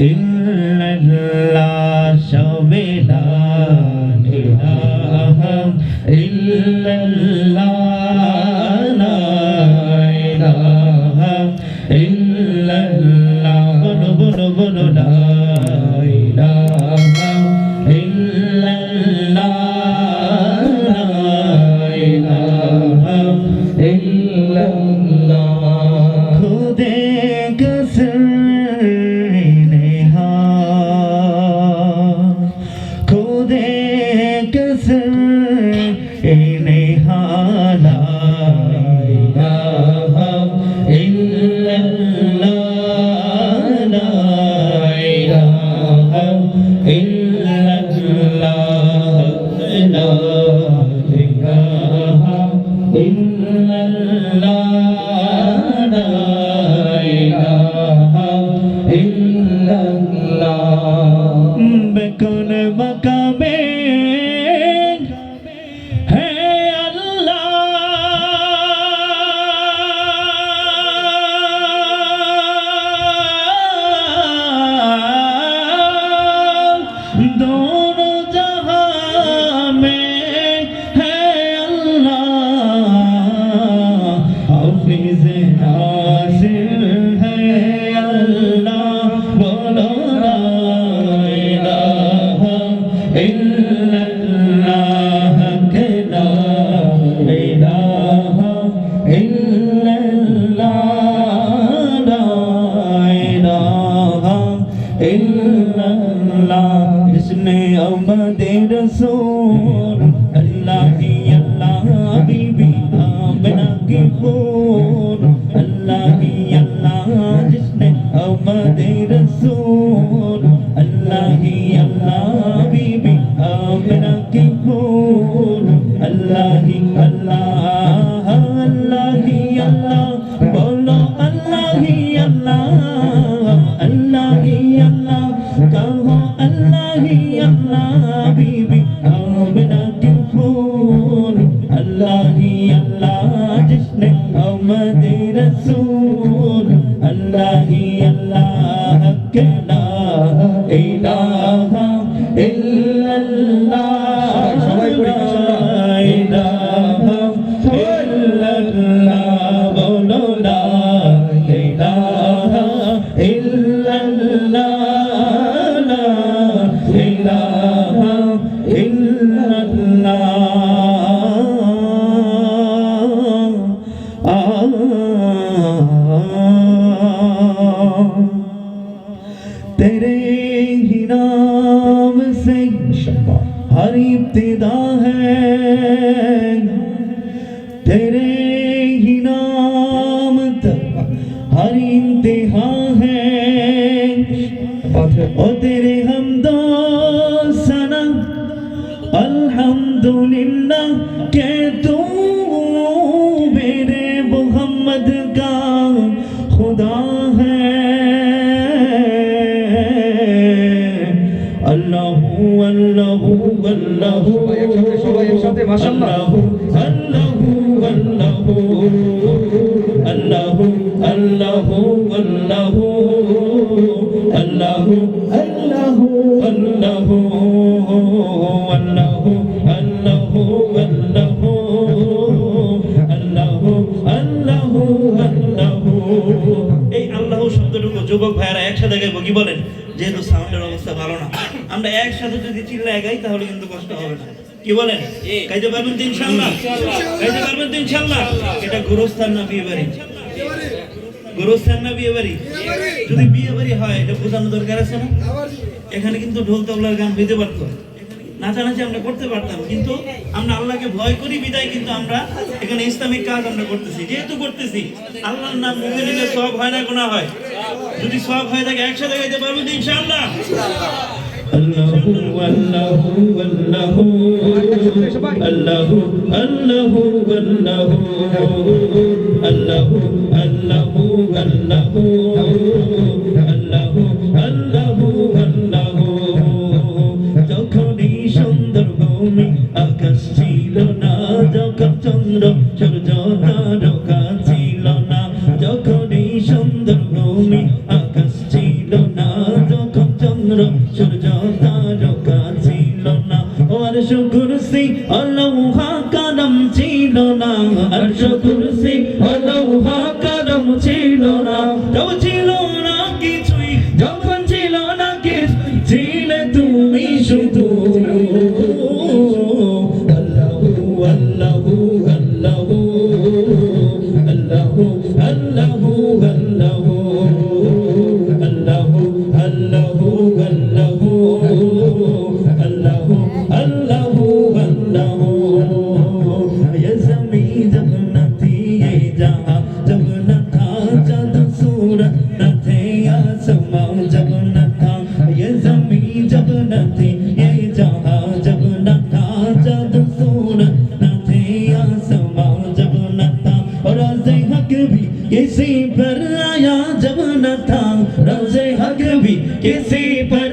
إلا الله رسول اللہ ہی اللہ حبیبی آمنا کی بول اللہ ہی اللہ جس نے عمد رسول اللہ अल्लाह ही अल्लाह जिसने अहमद रसूल अल्लाह ही अल्लाह के ला इलाहा انتہا ہے۔ اور تیرے حمد و ثنا الحمدللہ کہ تو میرے محمد کا خدا ہے۔ اللہ اللہ اللہ اللہ اللہ اللہ الله الله الله الله الله الله এই আল্লাহ শব্দটুকু যুবক ভাইরা একসাথে গাইবো কি বলেন যেহেতু সাউন্ডের অবস্থা ভালো না আমরা একসাথে যদি চিল্লায় গাই তাহলে কিন্তু কষ্ট হবে না কি বলেন গাইতে পারবেন তো ইনশাল্লাহ গাইতে পারবেন তো ইনশাল্লাহ এটা গুরুস্থান না বিয়ে বাড়ি গোরস্থান না বিয়ে বাড়ি যদি বিয়ে বাড়ি হয়, এটা বোঝানো দরকার আছে না? এখানে কিন্তু ঢোল তবলার গান হইতে পারতো নাচানাচি আমরা করতে পারতাম, কিন্তু আমরা আল্লাহকে ভয় করি, বিদায় কিন্তু আমরা এখানে ইসলামিক কাজ আমরা করতেছি। যেহেতু করতেছি, আল্লাহর নাম মুখে সব হয় না গোনা হয়। যদি সব হয়ে থাকে, একসাথে গাইতে পারব তো ইনশাআল্লাহ। আল্লাহু আল্লাহু আল্লাহু আল্লাহু আল্লাহু আল্লাহু আল্লাহু যখনই সুন্দর ভূমি আকাশ ছিল না, যখন চন্দ্র সূর্য তারকা ছিল না, যখনই সুন্দর ভূমি আকাশ ছিল আর ছিল না তব ছিল किसी पर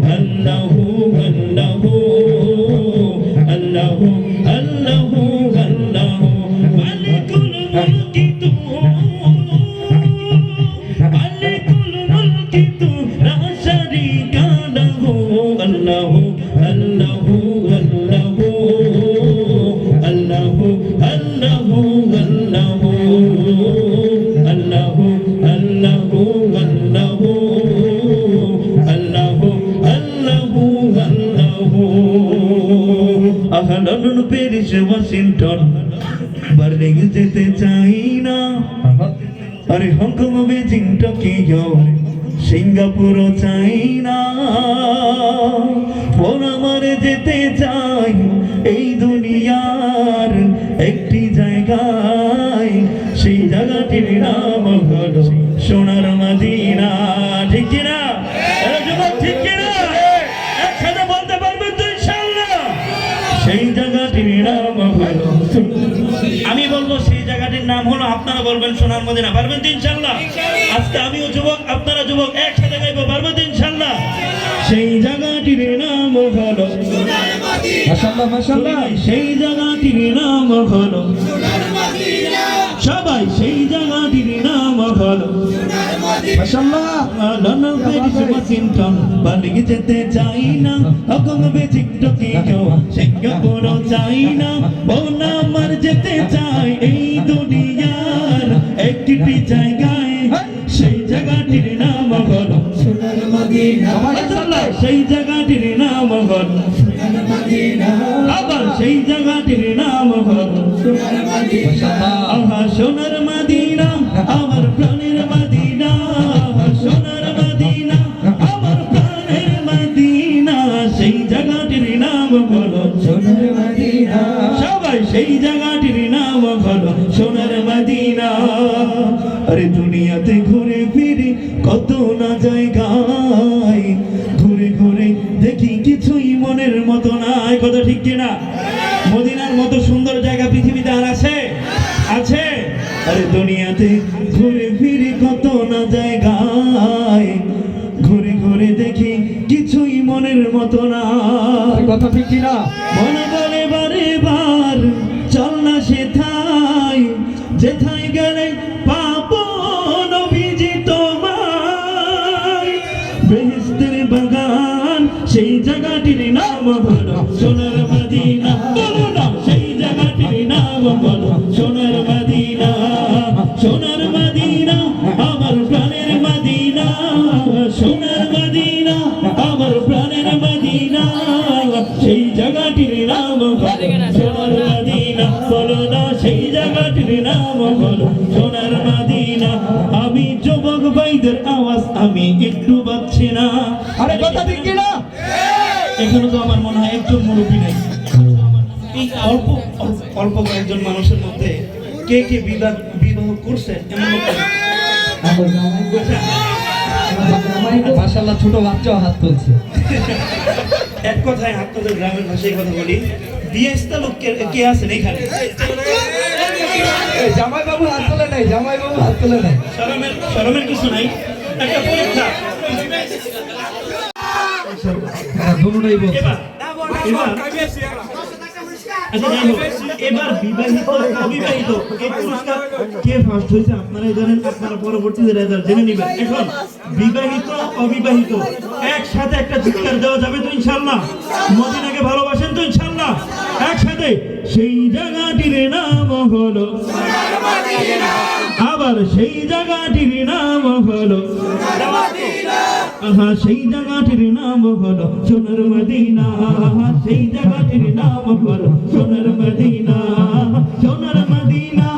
Wonderful, wonderful. Paris Washington Berlin যেতে চাই না। আরে হংকং বেজিং টোকিও সিঙ্গাপুরও চাই না। ফোন আমারে যেতে চাই, এই দুনিয়ার একটি জায়গায়, সেই জায়গাটির নাম হলো আপনারা বলবেন সোনার মদিনা পারবেন তো ইনশাল্লাহ আজকে আমিও যুবক আপনারা যুবক একসাথে গাইবো পারবেন তো ইনশাল্লাহ সেই জায়গাটির নাম হলো সেই জায়গাটির নাম হলো সবাই সেই জায়গাটির নাম হলো যেতে চাই না। হকম সিঙ্গাপুরও চাই না। বোন আমার যেতে চাই এই সেই জায়গাটির নাম হলো আবার সেই জায়গাটির নাম হলো আহা সোনার মদিনা আমার প্রাণের মদিনা সোনার মদিনা আমার প্রাণের মদিনা সেই জায়গাটির নাম হলো সোনার মদিনা। সবাই সেই জায়গাটির নাম হলো সোনার মদিনা। আরে দুনিয়াতে ঘুরে ফিরে কত না জায়গায় সুন্দর জায়গা পৃথিবীতে আর আছে? আছে? আরে দুনিয়াতে ঘুরে ফিরে কত না জায়গায়? ঘুরে ঘুরে দেখি কিছুই মনের মতো না। কথা ঠিক কিনা? মনে হলো সোনার মদিনা সোনার মদিনা আমার প্রাণের মদিনা সোনার মদিনা আমার প্রাণের মদিনা সেই জায়গাটির নাম সোনার মদিনা বলো না সেই জায়গাটির নাম হলো সোনার মদিনা। আমি যুবক ভাইদের আওয়াজ আমি একটু পাচ্ছি না। আরে কথা ঠিক না এখানে তো আমার মনে হয় একজন মুরব্বী নাই। অল্প অল্প- কয়েকজন মানুষের মধ্যে কে কে বিবাহ বিবাহ করছে গো। মাশাআল্লাহ ছোট বাচ্চাও হাত তুলছে। এক কথায় হাত আপনাদের গ্রামের ভাষায় কথা বলি। বিয়েস্তা লোক কে কে আছেন এখানে? জামাই বাবু হাত তোলে নাই জামাই বাবু হাত তোলে নাই। শরমের শরমের কিছু নাই। একটা পরীক্ষা হ্যাঁ, দুটোই বলছে। এবার এবার। আচ্ছা এবার বিবাহিত, অবিবাহিত কে জানেন জেনে বিবাহিত, অবিবাহিত, একসাথে একটা চিৎকার দেওয়া যাবে তো ইনশাল্লাহ মদিনাকে একসাথে সেই জায়গাটির নাম হলো আবার সেই জায়গাটির নাম হলো আহা, সেই জায়গাটির নাম হলো সোনার মদিনা। সেই জায়গাটির নাম হলো সোনার মদিনা। সোনার মদিনা।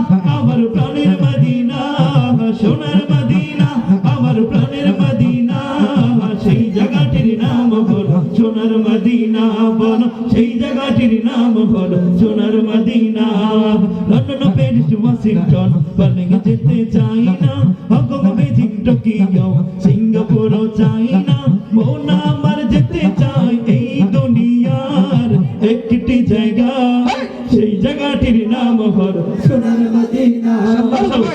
জায়গাটির নাম হলো সোনার মদিনা। লন্ডন প্যারিস ওয়াশিংটন পালিয়ে যেতে চাই না। নাম হলো সোনার মদিনা।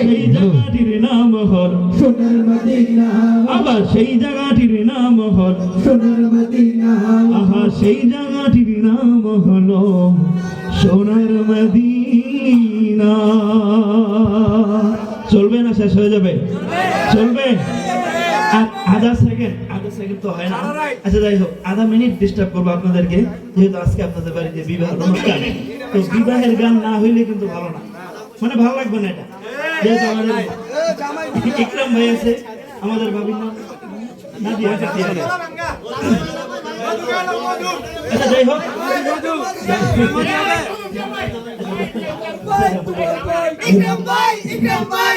সেই জায়গাটির নাম হলো সোনার মদিনা। আবার সেই জায়গাটির নাম হলো সোনার মদিনা। আহা সেই জায়গাটির নাম হলো সোনার মদিনা। চলবে না শেষ হয়ে যাবে। চলবে। আ- আধা সেকেন্ড হয় না। আচ্ছা যাই হোক আধা মিনিট ডিস্টার্ব করব আপনাদেরকে যেহেতু আজকে আপনাদের বাড়িতে বিবাহ অনুষ্ঠান। তো বিবাহের গান না হইলে কিন্তু ভালো না। মানে ভালো লাগবে না এটা। যেহেতু আমাদের ইকরাম ভাই আছে আমাদের ভাবির নাম নাদিয়া আচ্ছা যাই হোক। ইকরাম ভাই ইকরাম ভাই।